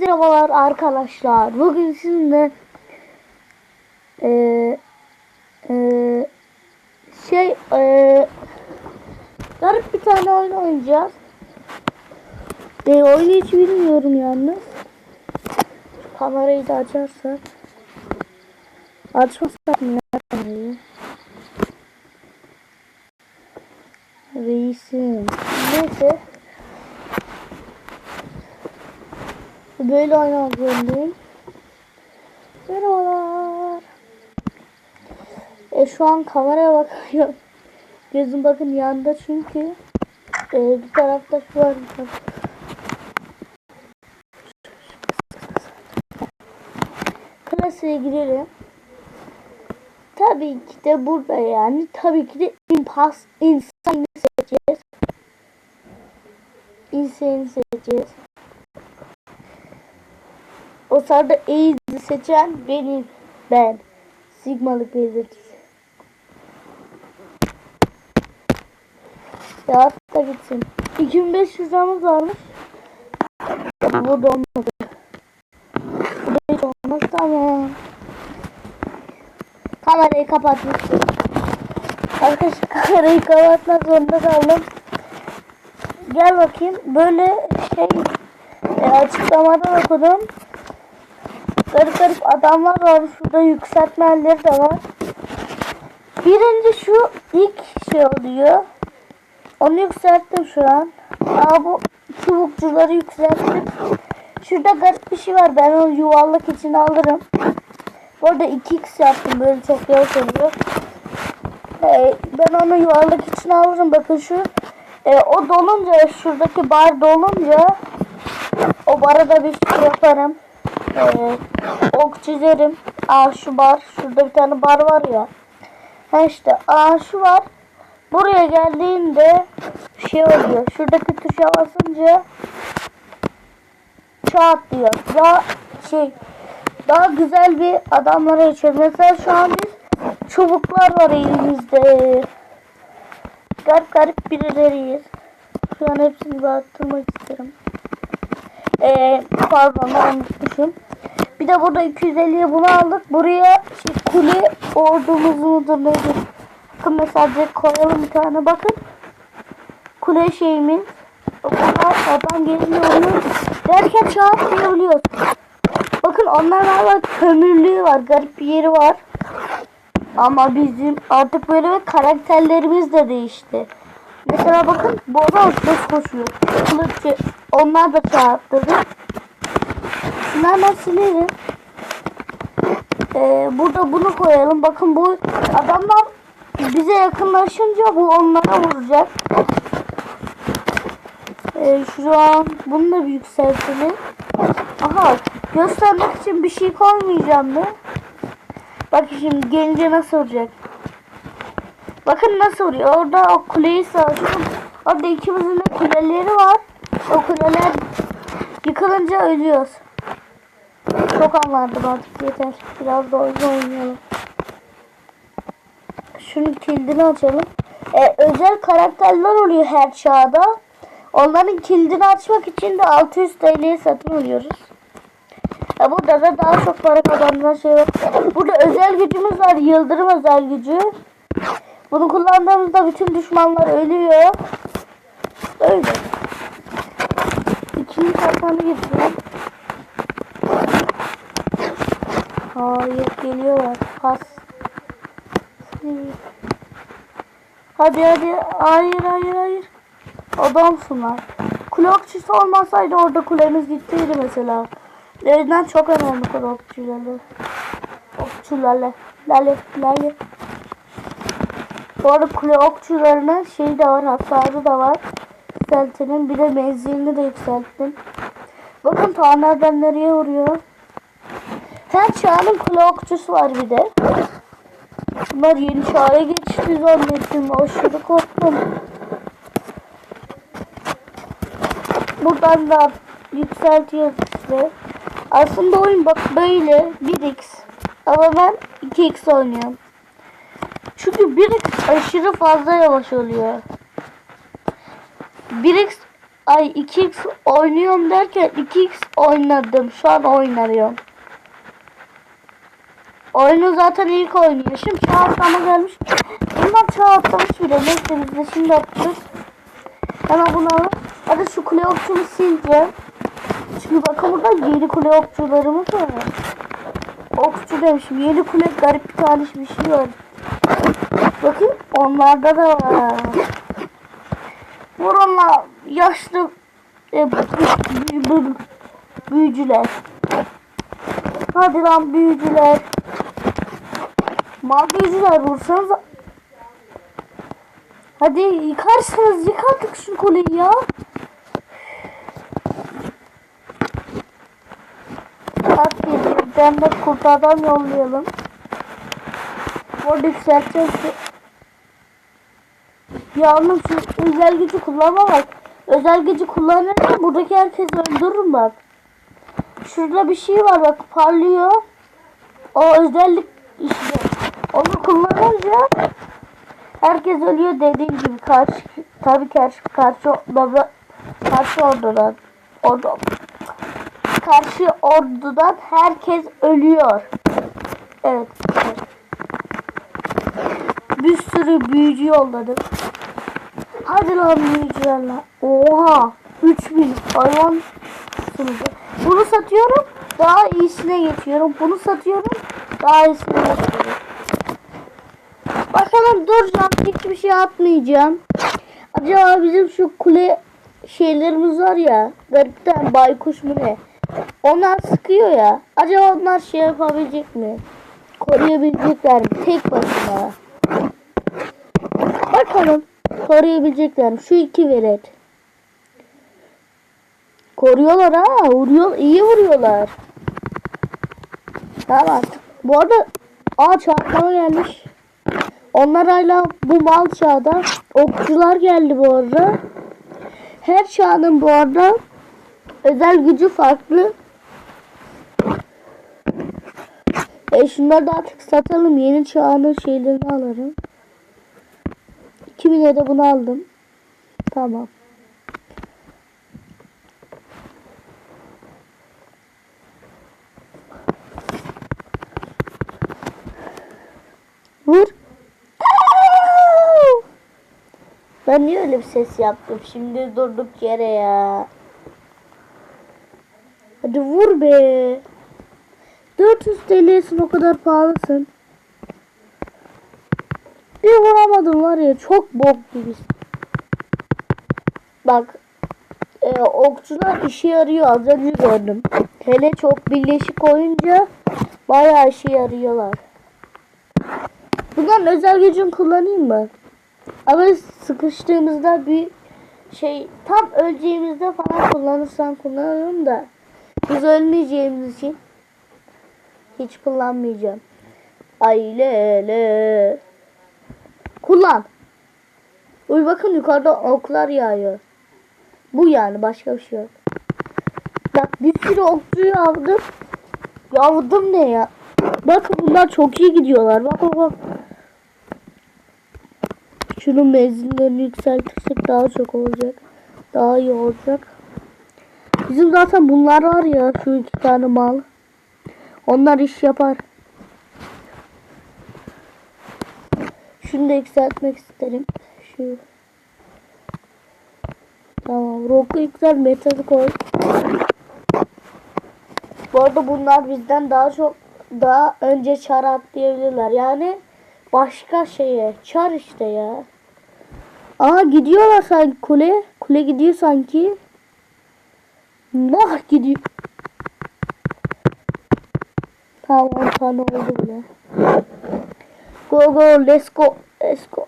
Merhabalar arkadaşlar. Bugün sizinle eee eee şey eee garip bir tane oyun oynayacağız. E, oyunu hiç bilmiyorum yalnız. Kamerayı da açarsak. Açmasak mı ya kamerayı? Reisim. Neyse. Böyle oynamak zorundayım. Merhabalar. E şu an kameraya bakıyorum. Gözüm bakın yanında çünkü. E, bir tarafta şu var. bir Klasiğe girelim. Tabii ki de burada yani. Tabii ki de impas insanı seçeceğiz. İnsanı seçeceğiz. Sırada Easy seçen benim. Ben. Sigmalık belirtisi. Ya da gitsin. 2500 liramız varmış. Bu da olmadı. Bu da hiç olmaz tamam. Kamerayı kapatmıştım. Arkadaşlar kamerayı kapatmak zorunda kaldım. Gel bakayım. Böyle şey e, açıklamadan okudum. Garip garip adamlar var. Şurada yükseltmeleri de var. Birinci şu ilk şey oluyor. Onu yükselttim şu an. Aa bu çubukçuları yükselttim. Şurada garip bir şey var. Ben onu yuvarlak için alırım. Bu arada 2x yaptım. Böyle çok yavaş oluyor. Ee, ben onu yuvarlak için alırım. Bakın şu. Ee, o dolunca şuradaki bar dolunca o bara da bir şey yaparım. Ee, ok çizerim. Aa şu bar. Şurada bir tane bar var ya. Ha işte. Aa şu var. Buraya geldiğinde şey oluyor. Şuradaki tuşa basınca çat diyor. Daha şey daha güzel bir adamlara geçiyor. Mesela şu an biz çubuklar var elimizde. Garip garip birileriyiz. Şu an hepsini baktırmak isterim. Ee, pardon ben unutmuşum. Bir de burada 250'ye bunu aldık. Buraya şey, kule ordumuz mudur nedir? Bakın mesela koyalım bir tane bakın. Kule şeyimiz. Buna adam geliyor oluyor. Derken çağat diyebiliyoruz. Bakın onlar galiba kömürlüğü var. Garip bir yeri var. Ama bizim artık böyle karakterlerimiz de değişti. Mesela bakın bu adam nasıl koşuyor. Kılıççı. Onlar da çağırttırdı. Şunları ben silerim. Ee, burada bunu koyalım. Bakın bu adamlar bize yakınlaşınca bu onlara vuracak. Ee, şu an bunu da yükseltelim. Aha göstermek için bir şey koymayacağım da. Bak şimdi gelince nasıl olacak. Bakın nasıl vuruyor. Orada o kuleyi savaşıyor. Orada ikimizin de kuleleri var. O kuleler yıkılınca ölüyoruz. Çok anlardım artık yeter. Biraz da oyun oynayalım. Şunun kilidini açalım. Ee, özel karakterler oluyor her çağda. Onların kilidini açmak için de 600 TL'ye satın alıyoruz. Ya burada da daha çok para kazanan şey var. Burada özel gücümüz var. Yıldırım özel gücü. Bunu kullandığımızda bütün düşmanlar ölüyor. Öyle. İkinci sayfanı getiriyorum. Hayır geliyorlar. Pas. Hadi hadi. Hayır hayır hayır. Adamsınlar. Kule okçusu olmasaydı orada kulemiz gittiydi mesela. Yüzden çok önemli kule okçuları. Okçularla. Lale lale. Bu arada kule okçularının şeyi de var. Hasarı da var. Yükseltinin. Bir de menzilini de yükselttim. Bakın tanrıdan nereye vuruyor. Her çağın kule okçusu var bir de. Bunlar yeni çağa geçti zannettim. Aşırı korktum. Buradan da yükseltiyoruz işte. Aslında oyun bak böyle 1x. Ama ben 2x oynuyorum. Çünkü 1x aşırı fazla yavaş oluyor. 1x Ay 2x oynuyorum derken 2x oynadım. Şu an oynarıyorum. Oyunu zaten ilk oynayışım. Çağ atlama gelmiş. Bunlar çağ atlamış bile. Neyse biz de şimdi yapacağız. Hemen bunu alalım. Hadi şu kule okçunu sileceğim. Çünkü bakın burada yeni kule okçularımız var. Okçu demişim. Yeni kule garip bir tane bir şey var. Bakın onlarda da var. Bununla yaşlı e, bü- bü- büyücüler. Hadi lan büyücüler. Mal büyücüler vursanız. Hadi yıkarsınız yık artık şu kuleyi ya. At birden de kurtardan yollayalım. Orada yükselteceğiz. Yalnız şu özel gücü kullanma bak. Özel gücü kullanırsa buradaki herkesi öldürürüm bak. Şurada bir şey var bak parlıyor. O özellik işte. Onu kullanınca herkes ölüyor dediğim gibi karşı tabii karşı karşı baba karşı ordudan ordu karşı ordudan herkes ölüyor. Evet. Bir sürü büyücü yolladım. Hadi lan büyücülerle. Oha. 3000 hayvan sınıfı. Bunu satıyorum. Daha iyisine geçiyorum. Bunu satıyorum. Daha iyisine geçiyorum. Bakalım duracağım. Hiçbir şey atmayacağım. Acaba bizim şu kule şeylerimiz var ya. Garipten baykuş mu ne? Onlar sıkıyor ya. Acaba onlar şey yapabilecek mi? Koruyabilecekler mi? Tek başına. Bakalım. Koruyabilecekler? Şu iki velet. Koruyorlar ha. Vuruyor, iyi vuruyorlar. Tamam artık. Bu arada Aa çarpma gelmiş. Onlar hala bu mal çağda. Okçular geldi bu arada. Her çağın bu arada özel gücü farklı. E şunları da artık satalım. Yeni çağın şeylerini alırım. 2000'e de bunu aldım. Tamam. Vur. Ben niye öyle bir ses yaptım şimdi durduk yere ya. Hadi vur be. 400 TL'sin o kadar pahalısın. Vuramadım var ya çok bok gibisin. Bak e, okçular işe yarıyor az önce gördüm. Hele çok birleşik oyunca bayağı işe yarıyorlar. Bunların özel gücünü kullanayım mı? Ama sıkıştığımızda bir şey tam öleceğimizde falan kullanırsan kullanırım da biz ölmeyeceğimiz için hiç kullanmayacağım. Aile Kullan. Uy bakın yukarıda oklar yağıyor. Bu yani başka bir şey yok. Bak bir sürü okçu yavdım. Yavdım ne ya? Bakın bunlar çok iyi gidiyorlar. Bak bak bak. Şunun menzillerini yükseltirsek daha çok olacak. Daha iyi olacak. Bizim zaten bunlar var ya şu iki tane mal. Onlar iş yapar. Şunu da yükseltmek isterim. Şu. Tamam. Roku yüksel metalı koy. Bu arada bunlar bizden daha çok daha önce çar atlayabilirler. Yani başka şeye. Çar işte ya. Aa gidiyorlar sanki kule. Kule gidiyor sanki. Nah gidiyor. Tamam 10 tane oldu bile. Go go let's go. Let's go.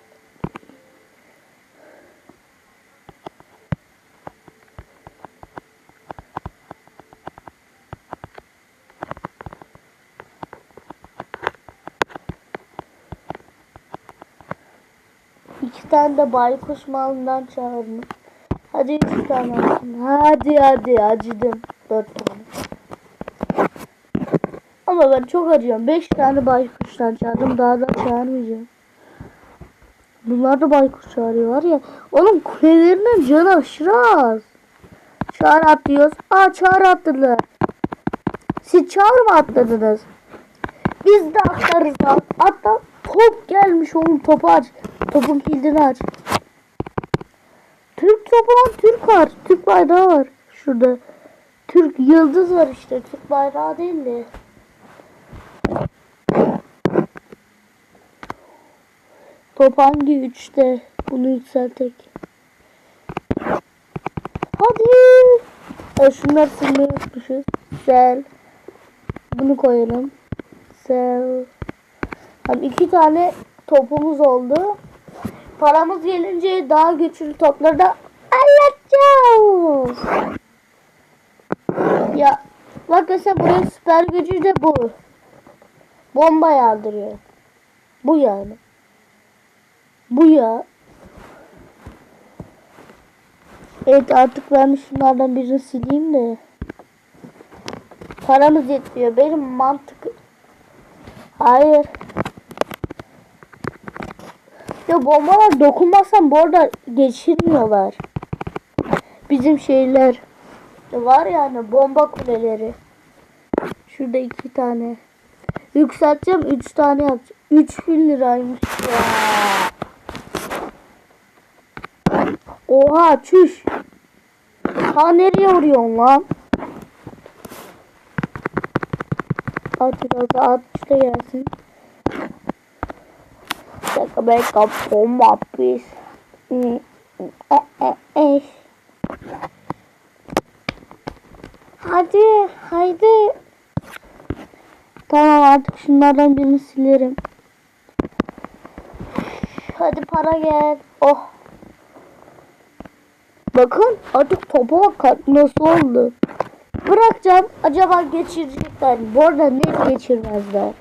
İki tane de baykuş malından çağırdım. Hadi üç tane olsun. Hadi hadi acıdım. Dört tane. Ama ben çok acıyorum. Beş tane baykuştan çağırdım. Daha da çağırmayacağım. Bunlar da baykuş çağırıyor var ya. Oğlum kulelerinin canı aşırı az. Çağrı atlıyoruz. Aa çağrı atladılar. Siz çağrı mı atladınız? Biz de atlarız lan. Atla. Top gelmiş oğlum topu aç. Topun kilidini aç. Türk topu lan Türk var. Türk bayrağı var. Şurada. Türk yıldız var işte. Türk bayrağı değil de. Top hangi üçte? Bunu yükseltek. Hadi. E şunlar silmeyi. Sel. Bunu koyalım. Sel. Tamam iki tane topumuz oldu. Paramız gelince daha güçlü topları da alacağız. Ya bak mesela buraya süper gücü de bu. Bomba yağdırıyor. Bu yani. Bu ya. Evet artık ben şunlardan birini sileyim de. Paramız yetmiyor. Benim mantık... Hayır. Ya bombalar dokunmazsan bu arada geçirmiyorlar. Bizim şeyler. Var yani bomba kuleleri. Şurada iki tane. Yükselteceğim üç tane yapacağım. Üç bin liraymış ya. Oha çüş. Ha nereye vuruyorsun lan? At biraz at işte gelsin. Taka beka bomba pis. Hmm, e, e, e. Hadi haydi. Tamam artık şunlardan birini silerim. Hadi para gel. Oh. Bakın artık topa bak nasıl oldu. Bırakacağım. Acaba geçirecekler? Bu arada net geçirmezler.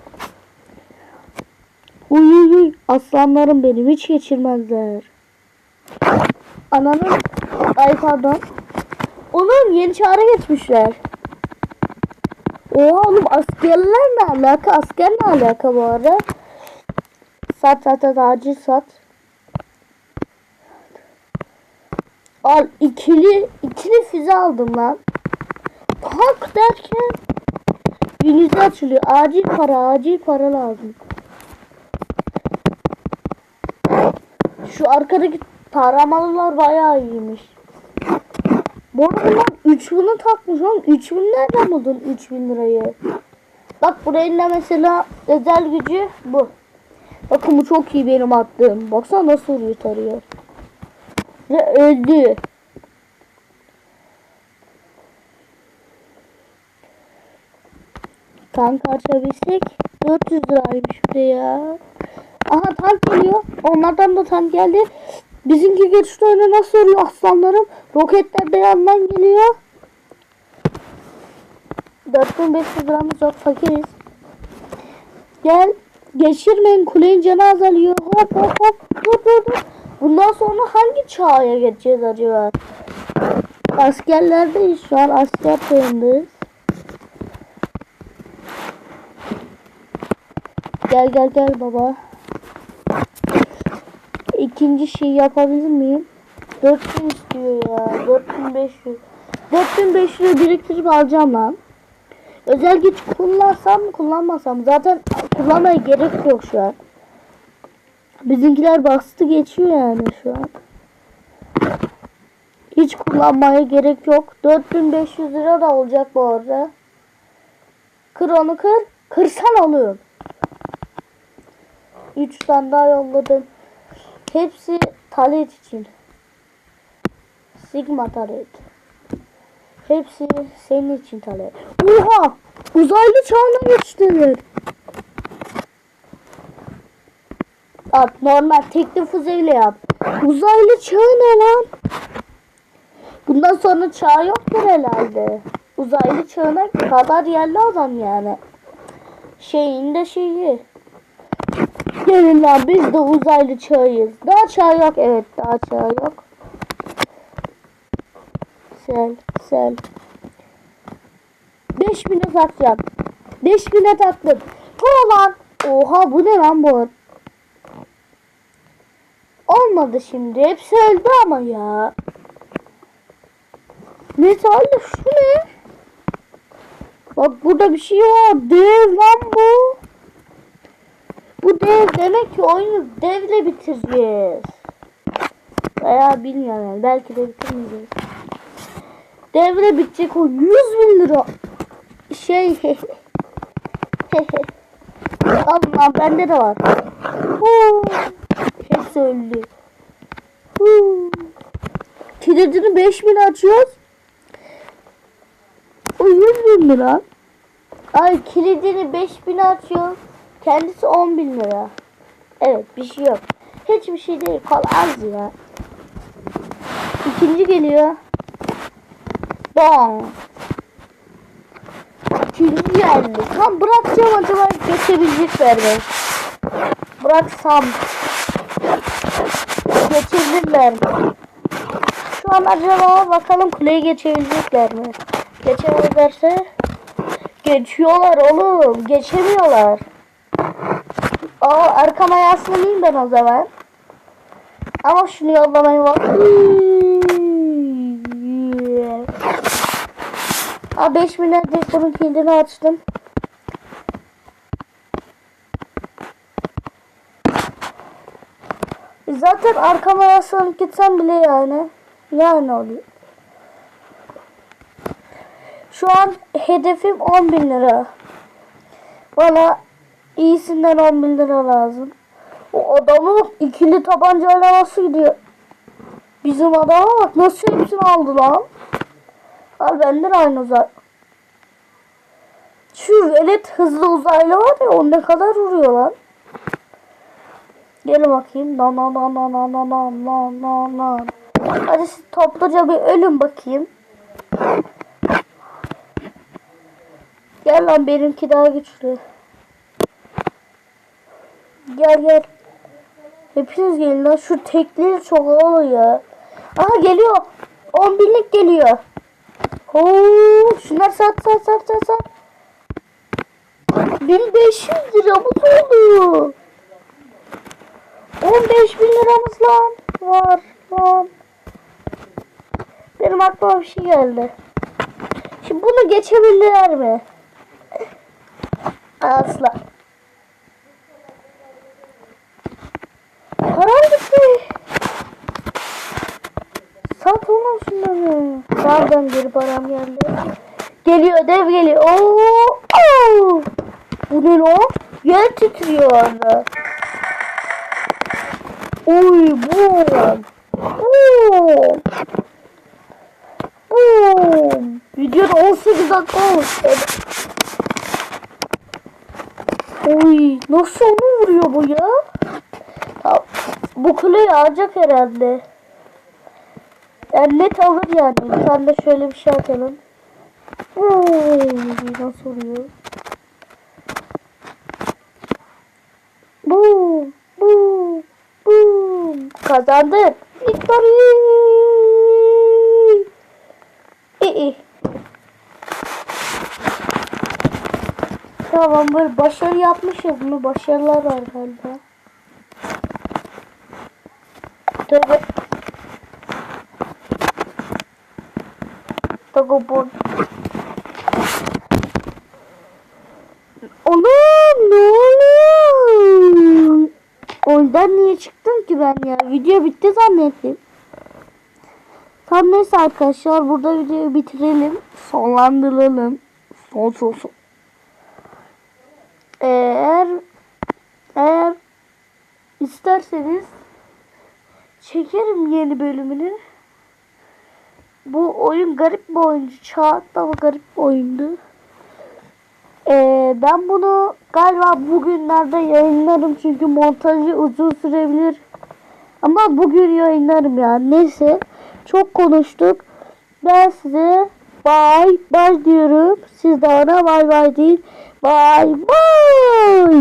Uy uy uy. Aslanlarım benim hiç geçirmezler. Ananın ay pardon. Onun yeni çağrı geçmişler. Oha oğlum askerler ne alaka? Asker ne alaka bu arada? Sat sat sat acil sat. Al ikili ikili füze aldım lan. Tank derken yüzü açılıyor. Acil para acil para lazım. Şu arkadaki taramalılar bayağı iyiymiş. Bu arada lan 3000'i takmış oğlum. 3000 nereden buldun 3000 lirayı? Bak burayın da mesela özel gücü bu. Bakın bu çok iyi benim attığım. Baksana nasıl vuruyor tarıyor. Ve öldü. Tank açabilsek 400 liraymış bir ya. Aha tank geliyor. Onlardan da tank geldi. Bizimki geçti öyle nasıl vuruyor aslanlarım. Roketler de yandan geliyor. 4500 liramız yok fakiriz. Gel. Geçirmeyin kulenin canı azalıyor. Hop hop hop. Dur dur dur. Bundan sonra hangi çağa geçeceğiz acaba? Askerlerdeyiz şu an asker çağındayız. Gel gel gel baba. İkinci şey yapabilir miyim? 4000 istiyor ya. 4500. 4500 biriktirip alacağım lan. Özel güç kullansam mı kullanmasam zaten kullanmaya gerek yok şu an. Bizimkiler bastı geçiyor yani şu an. Hiç kullanmaya gerek yok. 4500 lira da olacak bu arada. Kır onu kır. Kırsan alıyorum. 3 tane daha yolladım. Hepsi talet için. Sigma talet. Hepsi senin için talet. Oha! Uzaylı çağına geçtiler. At normal tekli füzeyle yap. Uzaylı çağı ne lan? Bundan sonra çağ yoktur herhalde. Uzaylı çağına kadar yerli adam yani. Şeyin de şeyi. Gelin lan biz de uzaylı çağıyız. Daha çağ yok evet daha çağ yok. Sel sel. 5000'e takacağım. 5000'e taktım. O lan. Oha bu ne lan bu? Olmadı şimdi. Hepsi öldü ama ya. Neyse hala şu ne? Bak burada bir şey var. Dev lan bu. Bu dev demek ki oyunu devle bitireceğiz. Veya bilmiyorum yani. Belki de bitirmeyeceğiz. Devre bitecek o 100 bin lira. Şey. Allah bende de var. Huu. Hepsi öldü. Kilidini 5 bin açıyoruz. O 100 bin lira. Ay kilidini 5 bin açıyoruz. Kendisi 10 bin lira. Evet bir şey yok. Hiçbir şey değil. Kal az ya. İkinci geliyor. Bam. İkinci geldi. Tam bırakacağım acaba geçebilecekler mi? Bıraksam. Geçebilirler mi? Şu an acaba bakalım kuleyi geçebilecekler mi? Geçemezlerse geçiyorlar oğlum. Geçemiyorlar. Aa arkama yaslanayım ben o zaman. Ama şunu yollamayı bak. Aa 5 milyarcık bunun kilidini açtım. Zaten arkama yaslanıp gitsem bile yani. Yani oluyor. Şu an hedefim 10 bin lira. Bana iyisinden 10 bin lira lazım. O adamı ikili tabancayla nasıl gidiyor? Bizim adama bak nasıl hepsini aldı lan. Al benden aynı uzay. Şu velet hızlı uzaylı var ya o ne kadar vuruyor lan. Gel bakayım. Na na na na na na na na na na. Hadi siz topluca bir ölün bakayım. Gel lan benimki daha güçlü. Gel gel. Hepiniz gelin lan. Şu tekleri çok ağır ya. Aha geliyor. 10 binlik geliyor. Oo, şunlar sat sat sat sat sat. 1500 liramız oldu. 15 bin liramız lan. Var lan. Benim aklıma bir şey geldi. Şimdi bunu geçebilirler mi? Asla. Param gitti. Sat oğlum şunları. Nereden geri param geldi? Geliyor dev geliyor. Oo, oo. Bu ne lan? Yer titriyor orada. Uy boom. Boom. Boom. Videoda 18 dakika olmuş. Uy nasıl onu vuruyor bu ya? Ya, Bu kuleyi alacak herhalde. Yani net alır yani. Sen de şöyle bir şey atalım. Uy nasıl? Boom. Boom. Kazandık. Victory. İyi. Tamam böyle başarı yapmışız mı? Başarılar var galiba. Tövbe. Togobon. Oğlum ne oluyor? Oyundan niye çıktım ki ben ya? Video bitti zannettim. Tam neyse arkadaşlar burada videoyu bitirelim. Sonlandıralım. Son son son. Eğer eğer isterseniz çekerim yeni bölümünü. Bu oyun garip bir oyuncu. Çağ ama garip bir oyundu. Ee, ben bunu galiba bugünlerde yayınlarım çünkü montajı uzun sürebilir. Ama bugün yayınlarım yani. Neyse. Çok konuştuk. Ben size bye bye diyorum. Siz de bana bye bye deyin. Bye bye.